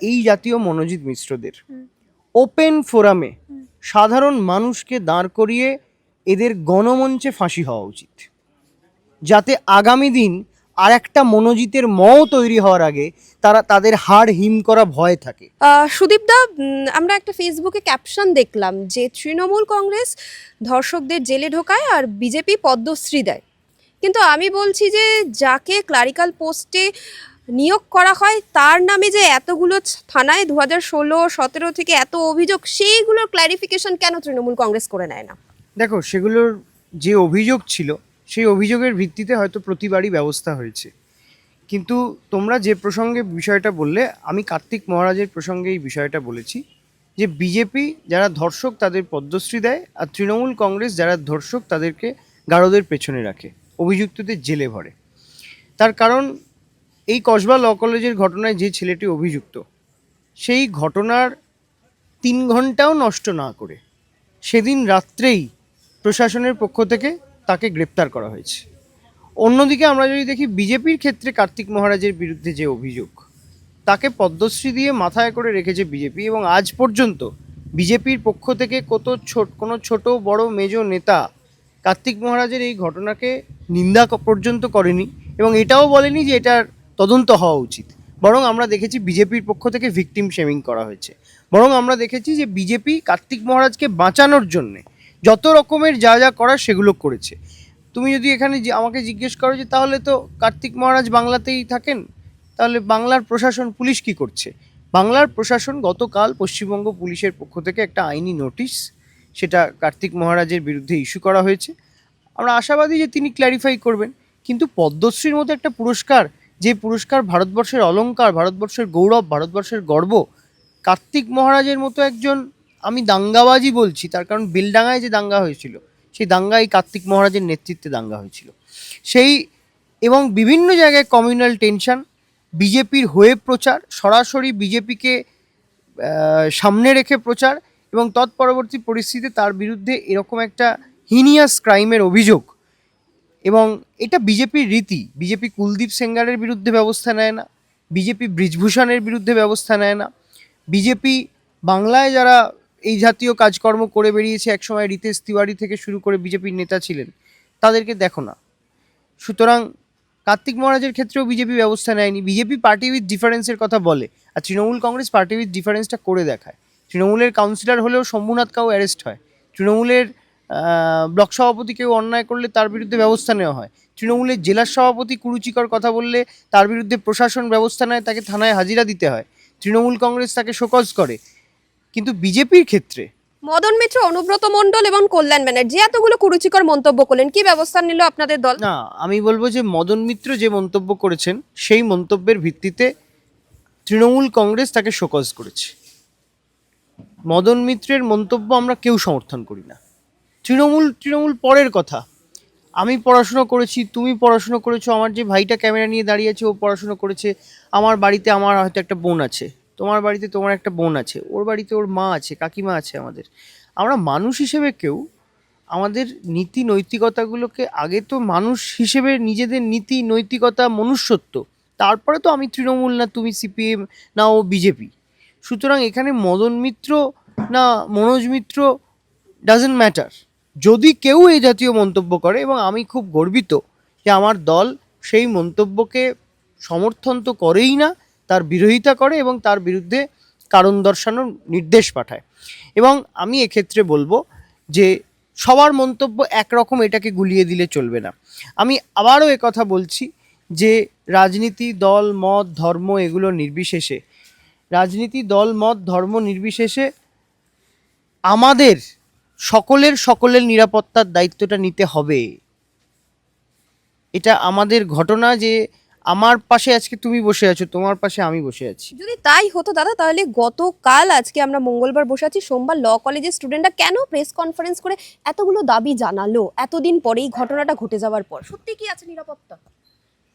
এই জাতীয় মনোজিৎ মিশ্রদের। ওপেন ফোরামে সাধারণ মানুষকে দাঁড় করিয়ে এদের গণমঞ্চে ফাঁসি হওয়া উচিত। যাতে আগামী দিন আর একটা মনোজিতের মও তৈরি হওয়ার আগে তারা তাদের হাড় হিম করা ভয় থাকে। সুদীপদা আমরা একটা ফেসবুকে ক্যাপশন দেখলাম যে তৃণমূল কংগ্রেস ধর্ষকদের জেলে ঢোকায় আর বিজেপি পদ্মশ্রী দেয়। কিন্তু আমি বলছি যে যাকে ক্লারিক্যাল পোস্টে নিয়োগ করা হয়, তার নামে যে এতগুলো থানায় দু হাজার ষোলো, সতেরো থেকে এত অভিযোগ, সেইগুলোর ক্লারিফিকেশন কেন তৃণমূল কংগ্রেস করে নেয় না? দেখো, সেগুলোর যে অভিযোগ ছিল, সেই অভিযোগের ভিত্তিতে হয়তো প্রতিবারই ব্যবস্থা হয়েছে। কিন্তু তোমরা যে প্রসঙ্গে বিষয়টা বললে, আমি কার্তিক মহারাজের প্রসঙ্গে এই বিষয়টা বলেছি যে বিজেপি যারা ধর্ষক তাদের পদ্মশ্রী দেয়, আর তৃণমূল কংগ্রেস যারা ধর্ষক তাদেরকে গারদের পেছনে রাখে, অভিযুক্তদের জেলে ভরে। তার কারণ এই কসবা ল কলেজের ঘটনায় যে ছেলেটি অভিযুক্ত, সেই ঘটনার তিন ঘন্টাও নষ্ট না করে সেদিন রাত্রেই প্রশাসনের পক্ষ থেকে তাকে গ্রেপ্তার করা হয়েছে। অন্যদিকে আমরা যদি দেখি বিজেপির ক্ষেত্রে কার্তিক মহারাজের বিরুদ্ধে যে অভিযোগ, তাকে পদ্মশ্রী দিয়ে মাথায় করে রেখেছে বিজেপি এবং আজ পর্যন্ত বিজেপির পক্ষ থেকে কত ছোট, কোনো ছোট বড় মেজ নেতা কার্তিক মহারাজের এই ঘটনাকে নিন্দা পর্যন্ত করেনি এবং এটাও বলেনি যে এটার তদন্ত হওয়া উচিত। বরং আমরা দেখেছি বিজেপির পক্ষ থেকে ভিকটিম শেমিং করা হয়েছে। বরং আমরা দেখেছি যে বিজেপি কার্তিক মহারাজকে বাঁচানোর জন্যে যত রকমের যা যা করার সেগুলো করেছে। তুমি যদি এখানে আমাকে জিজ্ঞেস করো যে তাহলে তো কার্তিক মহারাজ বাংলাতেই থাকেন? তাহলে বাংলার প্রশাসন, পুলিশ কি করছে? বাংলার প্রশাসন গতকাল পশ্চিমবঙ্গ পুলিশের পক্ষ থেকে একটা আইনি নোটিশ, সেটা কার্তিক মহারাজের বিরুদ্ধে ইস্যু করা হয়েছে। আমরা আশাবাদী যে তিনি ক্ল্যারিফাই করবেন। কিন্তু পদ্মশ্রীর মতো একটা পুরস্কার যে পুরস্কার ভারতবর্ষের অলংকার, ভারতবর্ষের গৌরব, ভারতবর্ষের গর্ব, কার্তিক মহারাজের মতো একজন আমি দাঙ্গাবাজি বলছি, তার কারণ বেলডাঙ্গায় যে দাঙ্গা হয়েছিল, সেই দাঙ্গা এই কার্তিক মহারাজের নেতৃত্বে দাঙ্গা হয়েছিল। সেই এবং বিভিন্ন জায়গায় কমিউনাল টেনশন বিজেপির হয়ে প্রচার, সরাসরি বিজেপিকে সামনে রেখে প্রচার এবং তৎপরবর্তী পরিস্থিতিতে তার বিরুদ্ধে এরকম একটা হিনিয়াস ক্রাইমের অভিযোগ এবং এটা বিজেপির রীতি। বিজেপি কুলদীপ সেঙ্গারের বিরুদ্ধে ব্যবস্থা নেয় না। বিজেপি ব্রিজভূষণের বিরুদ্ধে ব্যবস্থা নেয় না। বিজেপি বাংলায় যারা এই জাতীয় কাজকর্ম করে বেরিয়েছে, একসময় রিতেশ তিওয়ারি থেকে শুরু করে বিজেপির নেতা ছিলেন, তাদেরকে দেখো না। সুতরাং কার্তিক মহারাজের ক্ষেত্রেও বিজেপি ব্যবস্থা নেয়নি। বিজেপি পার্টি উইথ ডিফারেন্সের কথা বলে, আর তৃণমূল কংগ্রেস পার্টি উইথ ডিফারেন্সটা করে দেখায়। তৃণমূলের কাউন্সিলর হলেও শম্ভুনাথ কাউ অ্যারেস্ট হয়। তৃণমূলের ব্লক সভাপতি কেউ অন্যায় করলে তার বিরুদ্ধে ব্যবস্থা নেওয়া হয়। তৃণমূলের জেলার সভাপতি কুরুচিকর কথা বললে তার বিরুদ্ধে প্রশাসন ব্যবস্থা নেয় তাকে থানায় হাজিরা দিতে হয়। তৃণমূল কংগ্রেস তাকে শোকজ করে। কিন্তু বিজেপির ক্ষেত্রে মদন মিত্র অনুব্রত মণ্ডল এবং কল্যাণ ব্যানার্জি এতগুলো কুরুচিকর মন্তব্য করলেন। কি ব্যবস্থা নিল আপনাদের দল? না আমি বলব যে মদন মিত্র যে মন্তব্য করেছেন সেই মন্তব্যের ভিত্তিতে তৃণমূল কংগ্রেস তাকে শোকজ করেছে। মদন মিত্রের মন্তব্য আমরা কেউ সমর্থন করি না। তৃণমূল তৃণমূল পরের কথা। আমি পড়াশুনো করেছি, তুমি পড়াশুনো করেছ, আমার যে ভাইটা ক্যামেরা নিয়ে দাঁড়িয়ে আছে, ও পড়াশুনো করেছে, আমার বাড়িতে আমার হয়তো একটা বোন আছে। তোমার বাড়িতে তোমার একটা বোন আছে, ওর বাড়িতে ওর মা আছে, কাকিমা আছে আমাদের। আমরা মানুষ হিসেবে কেউ আমাদের নীতি নৈতিকতাগুলোকে আগে তো মানুষ হিসেবে নিজেদের নীতি নৈতিকতা মনুষ্যত্ব, তারপরে তো আমি তৃণমূল না, তুমি সিপিএম না, ও বিজেপি। সুতরাং এখানে মদন মিত্র না মনোজ মিত্র ডাজেন্ট ম্যাটার যদি কেউ এই জাতীয় মন্তব্য করে এবং আমি খুব গর্বিত যে আমার দল সেই মন্তব্যকে সমর্থন তো করেই না, তার বিরোধিতা করে এবং তার বিরুদ্ধে কারণ দর্শানোর নির্দেশ পাঠায়। এবং আমি এক্ষেত্রে বলব যে সবার মন্তব্য একরকম এটাকে গুলিয়ে দিলে চলবে না। আমি আবারও কথা বলছি যে রাজনীতি, দল, মত, ধর্ম এগুলো নির্বিশেষে। রাজনীতি, দল, মত, ধর্ম নির্বিশেষে আমাদের সকলের সকলের নিরাপত্তার দায়িত্বটা নিতে হবে। এটা আমাদের ঘটনা যে আমার পাশে আজকে তুমি বসে আছো তোমার পাশে আমি বসে আছি। যদি তাই হতো দাদা তাহলে গতকাল আজকে আমরা মঙ্গলবার বসে আছি সোমবার ল কলেজের স্টুডেন্টরা কেন প্রেস কনফারেন্স করে এতগুলো দাবি জানালো? এতদিন পরে এই ঘটনাটা ঘটে যাওয়ার পর। সত্যি কি আছে নিরাপত্তা?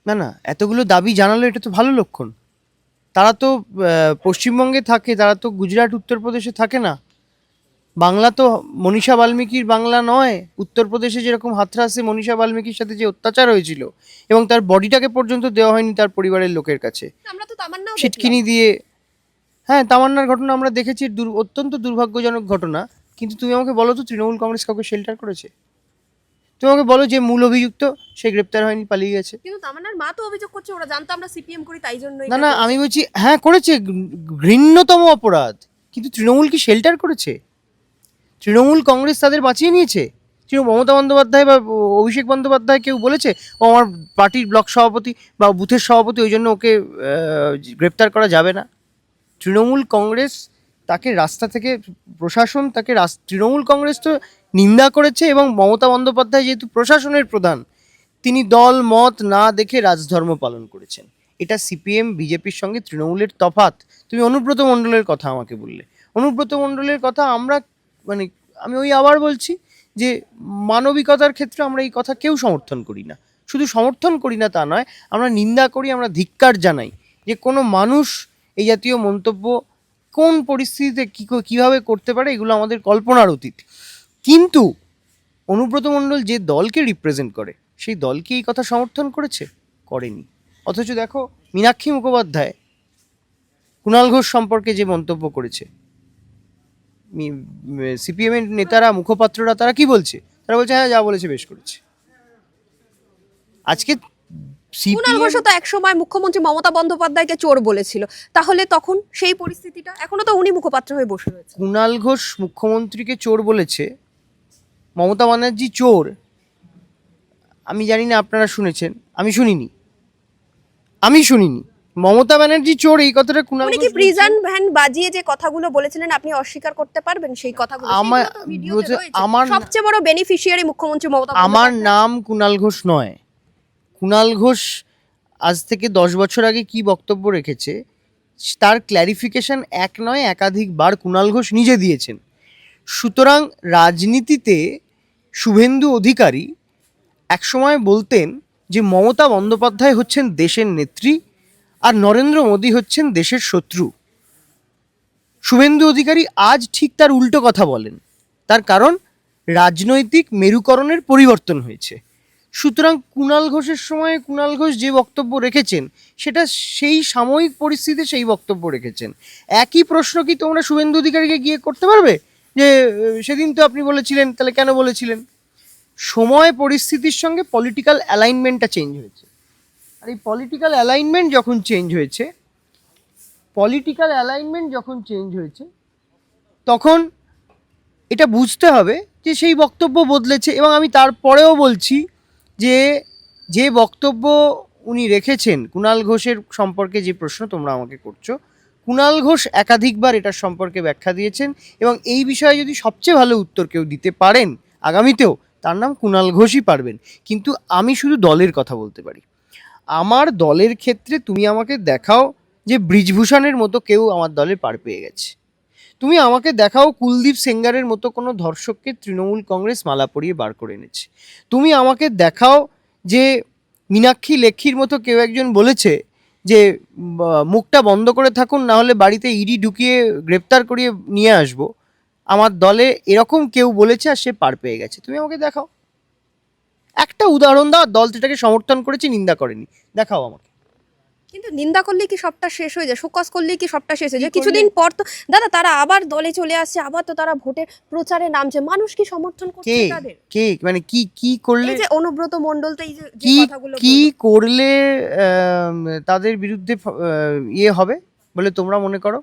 না না এতগুলো দাবি জানালো এটা তো ভালো লক্ষণ। তারা তো পশ্চিমবঙ্গে থাকে তারা তো গুজরাট উত্তরপ্রদেশে থাকে না। বাংলা তো মনীষা বাল্মীকির বাংলা নয় উত্তরপ্রদেশে যেরকম হাতরাসে মনীষা বাল্মীকির সাথে যে অত্যাচার হয়েছিল এবং তার বডিটাকে পর্যন্ত দেওয়া হয়নি তার পরিবারের লোকের কাছে। আমরা তো তামান্নাও ছিটকিনি দিয়ে হ্যাঁ তামান্নার ঘটনা আমরা দেখেছি অত্যন্ত দুর্ভাগ্যজনক ঘটনা। কিন্তু তুমি আমাকে বলো তো তৃণমূল কংগ্রেস কাউকে শেল্টার করেছে? তুমি আমাকে বলো যে মূল অভিযুক্ত সে গ্রেপ্তার হয়নি পালিয়ে গেছে। কিন্তু তামান্নার মা তো অভিযোগ করছে ওরা জানতো আমরা সিপিএম করি তাই জন্য না না আমি বলছি হ্যাঁ করেছে ঘৃণ্যতম অপরাধ। কিন্তু তৃণমূল কি শেল্টার করেছে? তৃণমূল কংগ্রেস তাদের বাঁচিয়ে নিয়েছে? তৃণমূল মমতা বন্দ্যোপাধ্যায় বা অভিষেক বন্দ্যোপাধ্যায় কেউ বলেছে? ও আমার পার্টির ব্লক সভাপতি বা বুথের সভাপতি, ওই জন্য ওকে গ্রেপ্তার করা যাবে না। তৃণমূল কংগ্রেস তাকে রাস্তা থেকে, প্রশাসন তাকে তৃণমূল কংগ্রেস তো নিন্দা করেছে এবং মমতা বন্দ্যোপাধ্যায় যেহেতু প্রশাসনের প্রধান, তিনি দল, মত না দেখে রাজধর্ম পালন করেছেন। এটা সিপিএম, বিজেপির সঙ্গে তৃণমূলের তফাত তুমি অনুব্রত মণ্ডলের কথা আমাকে বললে। অনুব্রত মণ্ডলের কথা আমরা মানে আমি ওই আবার বলছি যে মানবিকতার ক্ষেত্রে আমরা এই কথা কেউ সমর্থন করি না। শুধু সমর্থন করি না তা নয়, আমরা নিন্দা করি, আমরা ধিক্কার জানাই যে কোনো মানুষ এই জাতীয় মন্তব্য কোন পরিস্থিতিতে কী কীভাবে করতে পারে এগুলো আমাদের কল্পনার অতীত। কিন্তু অনুব্রত মণ্ডল যে দলকে রিপ্রেজেন্ট করে, সেই দলকে এই কথা সমর্থন করেছে? করেনি। অথচ দেখো, মীনাক্ষী মুখোপাধ্যায়, কুণাল ঘোষ সম্পর্কে যে মন্তব্য করেছে সিপিএম এর নেতারা মুখপাত্ররা তারা কি বলছে? তারা বলছে হ্যাঁ যা বলেছে বেশ করেছে। আজকে কুণাল ঘোষও তো একসময় মুখ্যমন্ত্রী মমতা বন্দ্যোপাধ্যায়কে চোর বলেছিল। তাহলে তখন সেই পরিস্থিতিটা এখনও তো উনি মুখপাত্র হয়ে বসে রয়েছে কুণাল ঘোষ মুখ্যমন্ত্রীকে চোর বলেছে মমতা ব্যানার্জি চোর। আমি জানি না আপনারা শুনেছেন আমি শুনিনি। আমি শুনিনি। মমতা ব্যানার্জি চোর এই কথাটা কুণাল উনি কি প্রিজন ভ্যান বাজিয়ে যে কথাগুলো বলেছিলেন আপনি অস্বীকার করতে পারবেন সেই কথাগুলো? আমার- ভিডিওতে আমার- সবচেয়ে বড় বেনিফিশিয়ারি মুখ্যমন্ত্রী মমতা আমার নাম কুণাল ঘোষ নয়। কুনাল ঘোষ আজ থেকে দশ বছর আগে কি বক্তব্য রেখেছে তার ক্ল্যারিফিকেশন এক নয় একাধিকবার কুণাল ঘোষ নিজে দিয়েছেন। সুতরাং রাজনীতিতে শুভেন্দু অধিকারী একসময় বলতেন যে মমতা বন্দ্যোপাধ্যায় হচ্ছেন দেশের নেত্রী আর নরেন্দ্র মোদী হচ্ছেন দেশের শত্রু। শুভেন্দু অধিকারী আজ ঠিক তার উল্টো কথা বলেন। তার কারণ, রাজনৈতিক মেরুকরণের পরিবর্তন হয়েছে। সুতরাং কুণাল ঘোষের সময় কুণাল ঘোষ যে বক্তব্য রেখেছেন, সেটা সেই সাময়িক পরিস্থিতিতে সেই বক্তব্য রেখেছেন। একই প্রশ্ন কি তোমরা শুভেন্দু অধিকারীকে গিয়ে করতে পারবে? যে, সেদিন তো আপনি বলেছিলেন, তাহলে কেন বলেছিলেন? সময় পরিস্থিতির সঙ্গে পলিটিক্যাল অ্যালাইনমেন্টটা চেঞ্জ হয়েছে। আর এই পলিটিক্যাল অ্যালাইনমেন্ট যখন চেঞ্জ হয়েছে পলিটিক্যাল অ্যালাইনমেন্ট যখন চেঞ্জ হয়েছে, তখন এটা বুঝতে হবে যে সেই বক্তব্য বদলেছে এবং আমি তারপরেও বলছি যে যে বক্তব্য উনি রেখেছেন কুণাল ঘোষের সম্পর্কে যে প্রশ্ন তোমরা আমাকে করছ কুণাল ঘোষ একাধিকবার এটার সম্পর্কে ব্যাখ্যা দিয়েছেন এবং এই বিষয়ে যদি সবচেয়ে ভালো উত্তর কেউ দিতে পারেন আগামীতেও, তার নাম কুণাল ঘোষই পারবেন। কিন্তু আমি শুধু দলের কথা বলতে পারি। আমার দলের ক্ষেত্রে তুমি আমাকে দেখাও যে ব্রিজভূষণের মতো কেউ আমার দলে পার পেয়ে গেছে। তুমি আমাকে দেখাও কুলদীপ সেঙ্গারের মতো কোনো ধর্ষককে তৃণমূল কংগ্রেস মালা পরিয়ে বার করে এনেছে। তুমি আমাকে দেখাও যে মীনাক্ষী লেখির মতো কেউ একজন বলেছে যে মুখটা বন্ধ করে থাকুন, না হলে বাড়িতে ইডি ঢুকিয়ে গ্রেপ্তার করিয়ে নিয়ে আসব। আমার দলে এরকম কেউ বলেছে আর সে পার পেয়ে গেছে। তুমি আমাকে দেখাও। একটা উদাহরণ দাও দল সেটাকে সমর্থন করেছে নিন্দা করেনি। দেখাও আমাকে। কিন্তু নিন্দা করলে কি সবটা শেষ হয়ে যায়? শোকজ করলে কি সবটা শেষ হয়ে যায়? কিছুদিন পর তো দাদা তারা আবার দলে চলে আসছে আবার তো তারা ভোটের প্রচারে নামছে। মানুষ কি সমর্থন করছে তাদের? কে? মানে কি কি করলে এই যে অনুব্রত মণ্ডল তো এই যে কি কথাগুলো কি করলে তাদের বিরুদ্ধে ইয়ে হবে? বলে তোমরা মনে করো?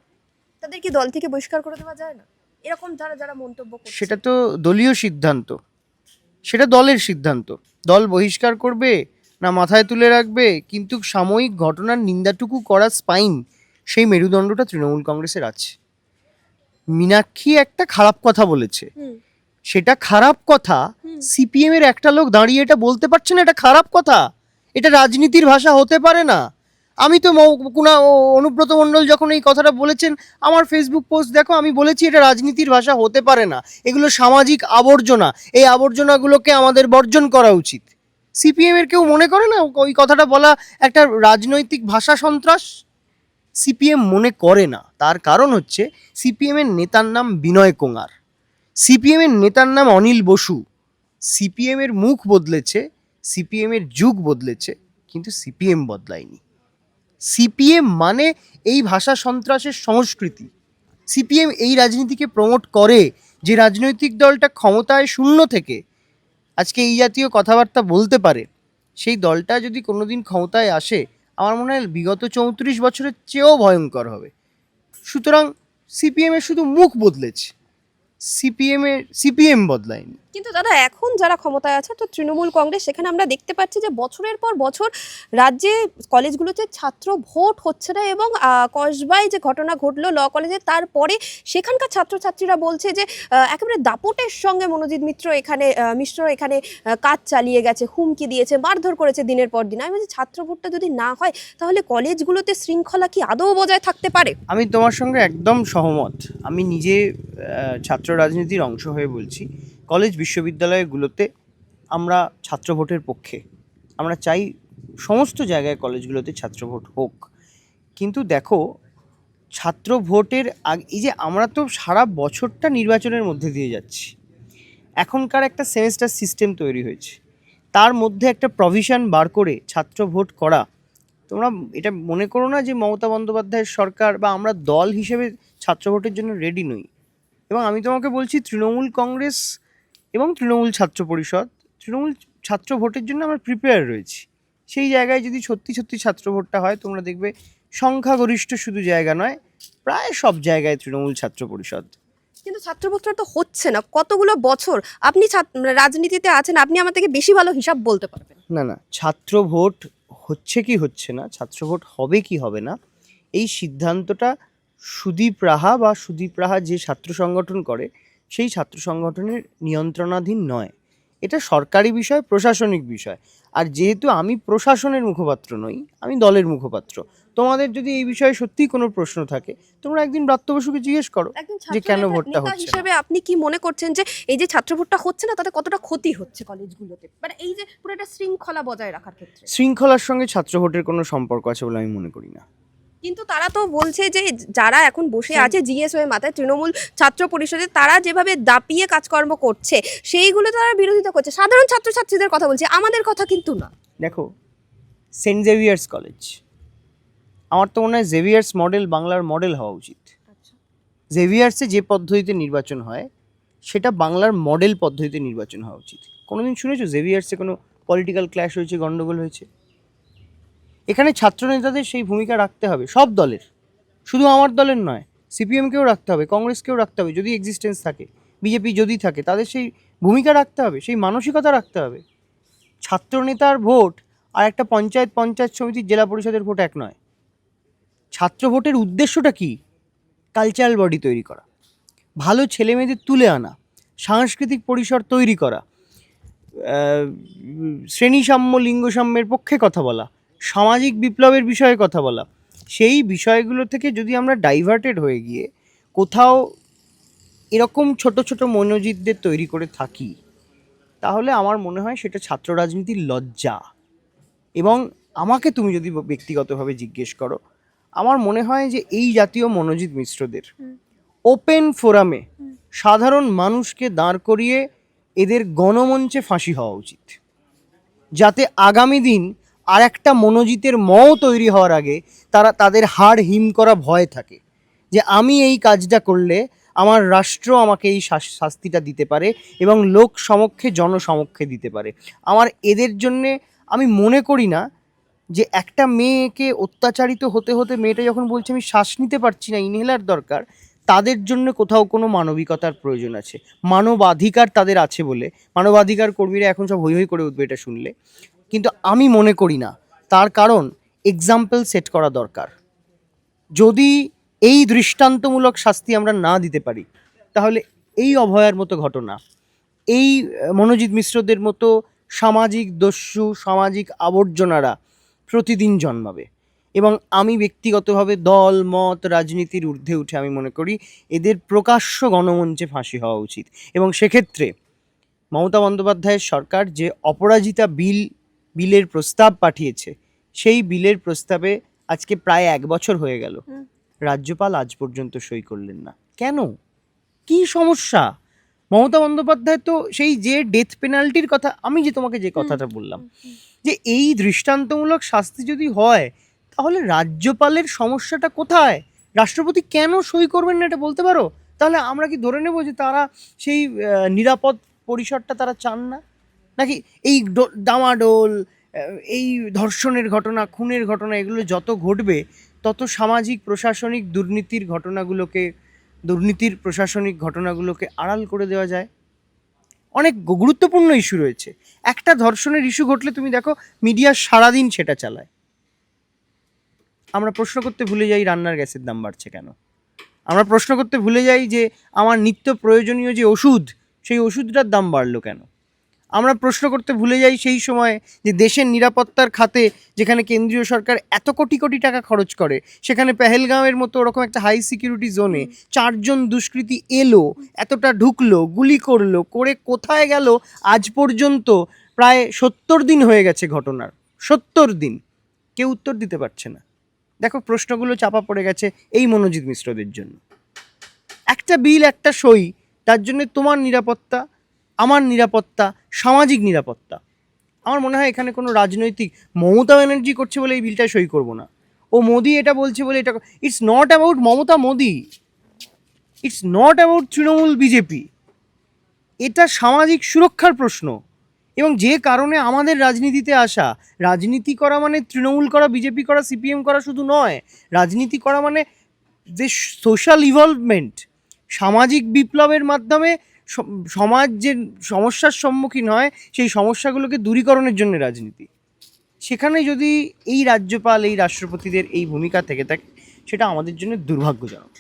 তাদের কি দল থেকে বহিষ্কার করে দেওয়া যায় না? এরকম যারা যারা মন্তব্য করছে। সেটা তো দলীয় সিদ্ধান্ত। সেটা দলের সিদ্ধান্ত। দল বহিষ্কার করবে না মাথায় তুলে রাখবে কিন্তু সাময়িক ঘটনার নিন্দাটুকু করা স্পাইন সেই মেরুদণ্ডটা তৃণমূল কংগ্রেসের আছে। মীনাক্ষী একটা খারাপ কথা বলেছে। সেটা খারাপ কথা। সিপিএম এর একটা লোক দাঁড়িয়ে এটা বলতে পারছে না এটা খারাপ কথা। এটা রাজনীতির ভাষা হতে পারে না। আমি তো কুনা অনুব্রত মণ্ডল যখন এই কথাটা বলেছেন, আমার ফেসবুক পোস্ট দেখো, আমি বলেছি এটা রাজনীতির ভাষা হতে পারে না। এগুলো সামাজিক আবর্জনা। এই আবর্জনাগুলোকে আমাদের বর্জন করা উচিত। সিপিএম এর কেউ মনে করে না? ওই কথাটা বলা একটা রাজনৈতিক ভাষা সন্ত্রাস? সিপিএম মনে করে না। তার কারণ হচ্ছে সিপিএম এর নেতার নাম বিনয় কোঙার। সিপিএম এর নেতার নাম অনিল বসু। সিপিএম এর মুখ বদলেছে সিপিএম এর যুগ বদলেছে, কিন্তু সিপিএম বদলায়নি। সিপিএম মানে এই ভাষা সন্ত্রাসের সংস্কৃতি। সিপিএম এই রাজনীতিকে প্রমোট করে যে রাজনৈতিক দলটা ক্ষমতায় শূন্য থেকে আজকে এই জাতীয় কথাবার্তা বলতে পারে, সেই দলটা যদি কোনোদিন ক্ষমতায় আসে, আমার মনে হয় বিগত চৌত্রিশ বছরের চেয়েও ভয়ঙ্কর হবে। সুতরাং সিপিএমের শুধু মুখ বদলেছে। সিপিএমের সিপিএম বদলায়নি। কিন্তু দাদা, এখন যারা ক্ষমতায় আছে তো তৃণমূল কংগ্রেস, সেখানে আমরা দেখতে পাচ্ছি যে বছরের পর বছর রাজ্যে কলেজগুলোতে ছাত্র ভোট হচ্ছে না এবং কসবায় যে ঘটনা ঘটলো ল কলেজে, তারপরে সেখানকার ছাত্রছাত্রীরা বলছে যে একেবারে দাপটের সঙ্গে মনোজিৎ মিত্র এখানে মিশ্র এখানে কাজ চালিয়ে গেছে, হুমকি দিয়েছে, মারধর করেছে দিনের পর দিন। আমি বলছি, ছাত্র ভোটটা যদি না হয়, তাহলে কলেজগুলোতে শৃঙ্খলা কি আদৌ বজায় থাকতে পারে? আমি তোমার সঙ্গে একদম সহমত। আমি নিজে ছাত্র রাজনীতির অংশ হয়ে বলছি। কলেজ বিশ্ববিদ্যালয়গুলোতে আমরা ছাত্র ভোটের পক্ষে, আমরা চাই সমস্ত জায়গায় কলেজগুলোতে ছাত্র ভোট হোক। কিন্তু দেখো ছাত্র ভোটের আগ, এই যে আমরা তো সারা বছরটা নির্বাচনের মধ্যে দিয়ে যাচ্ছি। এখনকার একটা সেমেস্টার সিস্টেম তৈরি হয়েছে। তার মধ্যে একটা প্রভিশন বার করে ছাত্র ভোট করা। তোমরা এটা মনে করো না যে মমতা বন্দ্যোপাধ্যায়ের সরকার বা আমরা দল হিসেবে ছাত্র ভোটের জন্য রেডি নই? এবং আমি তোমাকে বলছি, তৃণমূল কংগ্রেস এবং তৃণমূল ছাত্র পরিষদ তৃণমূল ছাত্র ভোটের জন্য আমরা প্রিপেয়ার রয়েছি। সেই জায়গায় যদি সত্যি সত্যি ছাত্র ভোটটা হয় তোমরা দেখবে সংখ্যাগরিষ্ঠ শুধু জায়গা নয় প্রায় সব জায়গায় তৃণমূল ছাত্র পরিষদ। কিন্তু ছাত্র ভোটটা তো হচ্ছে না। কতগুলো বছর আপনি ছাত্র- রাজনীতিতে আছেন আপনি আমার থেকে বেশি ভালো হিসাব বলতে পারবেন। না না ছাত্র ভোট হচ্ছে কি হচ্ছে না ছাত্র ভোট হবে কি হবে না এই সিদ্ধান্তটা সুদীপ রাহা বা সুদীপ রাহা যে ছাত্র সংগঠন করে সেই ছাত্র সংগঠনের নিয়ন্ত্রণাধীন নয়। এটা সরকারি বিষয় প্রশাসনিক বিষয়। আর যেহেতু আমি প্রশাসনের মুখপাত্র নই আমি দলের মুখপাত্র তোমাদের যদি এই বিষয়ে সত্যিই কোনো প্রশ্ন থাকে তোমরা একদিন ব্রাত্য বসুকে জিজ্ঞেস করো যে কেন ভোটটা হচ্ছে? হিসেবে আপনি কি মনে করছেন যে এই যে ছাত্র ভোটটা হচ্ছে না তাতে কতটা ক্ষতি হচ্ছে কলেজগুলোতে? মানে এই যে পুরো একটা শৃঙ্খলা বজায় রাখার ক্ষেত্রে। শৃঙ্খলার সঙ্গে ছাত্র ভোটের কোনো সম্পর্ক আছে বলে আমি মনে করি না। কিন্তু তারা তো বলছে যে যারা এখন বসে আছে জিএস হয়ে মাথায় তৃণমূল ছাত্র পরিষদে তারা যেভাবে দাপিয়ে কাজকর্ম করছে সেইগুলো তারা বিরোধিতা করছে। সাধারণ ছাত্রছাত্রীদের কথা বলছে আমাদের কথা কিন্তু না। দেখো সেন্ট জেভিয়ার্স কলেজ। আমার তো মনে হয় জেভিয়ার্স মডেল বাংলার মডেল হওয়া উচিত। জেভিয়ার্সে যে পদ্ধতিতে নির্বাচন হয় সেটা বাংলার মডেল পদ্ধতিতে নির্বাচন হওয়া উচিত। কোনোদিন শুনেছো জেভিয়ার্সে কোনো পলিটিক্যাল ক্ল্যাশ হয়েছে গন্ডগোল হয়েছে? এখানে ছাত্র নেতাদের সেই ভূমিকা রাখতে হবে, সব দলের। শুধু আমার দলের নয়, সিপিএমকেও রাখতে হবে, কংগ্রেসকেও রাখতে হবে, যদি এক্সিস্টেন্স থাকে, বিজেপি যদি থাকে, তাদের সেই ভূমিকা রাখতে হবে, সেই মানসিকতা রাখতে হবে। ছাত্র নেতার ভোট আর একটা পঞ্চায়েত পঞ্চায়েত সমিতির জেলা পরিষদের ভোট এক নয়। ছাত্র ভোটের উদ্দেশ্যটা কি? কালচারাল বডি তৈরি করা। ভালো ছেলে মেয়েদের তুলে আনা, সাংস্কৃতিক পরিসর তৈরি করা শ্রেণি সাম্য, লিঙ্গ সাম্যের পক্ষে কথা বলা সামাজিক বিপ্লবের বিষয়ে কথা বলা। সেই বিষয়গুলো থেকে যদি আমরা ডাইভার্টেড হয়ে গিয়ে কোথাও এরকম ছোট ছোট মনোজিতদের তৈরি করে থাকি তাহলে আমার মনে হয় সেটা ছাত্র রাজনীতির লজ্জা। এবং আমাকে তুমি যদি ব্যক্তিগতভাবে জিজ্ঞেস করো আমার মনে হয় যে এই জাতীয় মনোজিৎ মিশ্রদের ওপেন ফোরামে সাধারণ মানুষকে দাঁড় করিয়ে এদের গণমঞ্চে ফাঁসি হওয়া উচিত। যাতে আগামী দিন আর একটা মনোজিতের মও তৈরি হওয়ার আগে তারা তাদের হাড় হিম করা ভয় থাকে যে আমি এই কাজটা করলে আমার রাষ্ট্র আমাকে এই শাস- শাস্তিটা দিতে পারে এবং লোক সমক্ষে, জনসমক্ষে দিতে পারে। আমার এদের জন্যে আমি মনে করি না যে একটা মেয়েকে অত্যাচারিত হতে হতে মেয়েটা যখন বলছে, আমি শ্বাস নিতে পারছি না, ইনহেলার দরকার তাদের জন্য কোথাও কোনো মানবিকতার প্রয়োজন আছে। মানবাধিকার তাদের আছে বলে, মানবাধিকার কর্মীরা এখন সব হই হই করে উঠবে এটা শুনলে। কিন্তু আমি মনে করি না। তার কারণ এক্সাম্পল সেট করা দরকার। যদি এই দৃষ্টান্তমূলক শাস্তি আমরা না দিতে পারি, তাহলে এই অভয়ার মতো ঘটনা, এই মনোজিৎ মিশ্রদের মতো সামাজিক দস্যু, সামাজিক আবর্জনারা প্রতিদিন জন্মাবে। এবং আমি ব্যক্তিগতভাবে দল, মত, রাজনীতির ঊর্ধ্বে উঠে আমি মনে করি এদের প্রকাশ্য গণমঞ্চে ফাঁসি হওয়া উচিত। এবং সেক্ষেত্রে মমতা বন্দ্যোপাধ্যায়ের সরকার যে অপরাজিতা বিল বিলের প্রস্তাব পাঠিয়েছে। সেই বিলের প্রস্তাবে আজকে প্রায় এক বছর হয়ে গেল। রাজ্যপাল আজ পর্যন্ত সই করলেন না। কেন? কি সমস্যা? মমতা বন্দ্যোপাধ্যায় তো সেই যে ডেথ পেনাল্টির কথা আমি যে তোমাকে যে কথাটা বললাম যে এই দৃষ্টান্তমূলক শাস্তি যদি হয় তাহলে রাজ্যপালের সমস্যাটা কোথায়? রাষ্ট্রপতি কেন সই করবেন না এটা বলতে পারো? তাহলে আমরা কি ধরে নেব যে তারা সেই নিরাপদ পরিসরটা তারা চান না? নাকি এই ডামাডোল এই ধর্ষণের ঘটনা, খুনের ঘটনা, এগুলো যত ঘটবে, তত সামাজিক, প্রশাসনিক দুর্নীতির ঘটনাগুলোকে, দুর্নীতির প্রশাসনিক ঘটনাগুলোকে আড়াল করে দেওয়া যায়। অনেক গুরুত্বপূর্ণ ইস্যু রয়েছে। একটা ধর্ষণের ইস্যু ঘটলে তুমি দেখো, মিডিয়া সারাদিন সেটা চালায়। আমরা প্রশ্ন করতে ভুলে যাই, রান্নার গ্যাসের দাম বাড়ছে কেন? আমরা প্রশ্ন করতে ভুলে যাই যে, আমার নিত্য প্রয়োজনীয় যে ওষুধ, সেই ওষুধটার দাম বাড়লো কেন? আমরা প্রশ্ন করতে ভুলে যাই সেই সময় যে দেশের নিরাপত্তার খাতে যেখানে কেন্দ্রীয় সরকার এত কোটি কোটি টাকা খরচ করে, সেখানে পেহেলগাঁওয়ের মতো ওরকম একটা হাই সিকিউরিটি জোনে চারজন দুষ্কৃতী এলো, এতটা ঢুকলো, গুলি করল, করে কোথায় গেল, আজ পর্যন্ত প্রায় সত্তর দিন হয়ে গেছে ঘটনার। সত্তর দিন। কেউ উত্তর দিতে পারছে না। দেখো প্রশ্নগুলো চাপা পড়ে গেছে এই মনোজিৎ মিশ্রদের জন্য। একটা বিল, একটা সই, তার জন্য তোমার নিরাপত্তা আমার নিরাপত্তা, সামাজিক নিরাপত্তা। আমার মনে হয় এখানে কোনো রাজনৈতিক মমতা ব্যানার্জি করছে বলে এই বিলটা সই করব না। ও মোদি এটা বলছে বলে এটা it's not about Mamata Modi. It's not about Trinamool BJP. এটা সামাজিক সুরক্ষার প্রশ্ন। এবং যে কারণে আমাদের রাজনীতিতে আসা, রাজনীতি করা মানে তৃণমূল করা, বিজেপি করা, সিপিএম করা শুধু নয়। রাজনীতি করা মানে যে সোশ্যাল ইভলভমেন্ট সামাজিক বিপ্লবের মাধ্যমে সমাজ যে সমস্যার সম্মুখীন হয়, সেই সমস্যাগুলোকে দূরীকরণের জন্য রাজনীতি। সেখানে যদি এই রাজ্যপাল, এই রাষ্ট্রপতিদের এই ভূমিকা থেকে থাকে, সেটা আমাদের জন্য দুর্ভাগ্যজনক।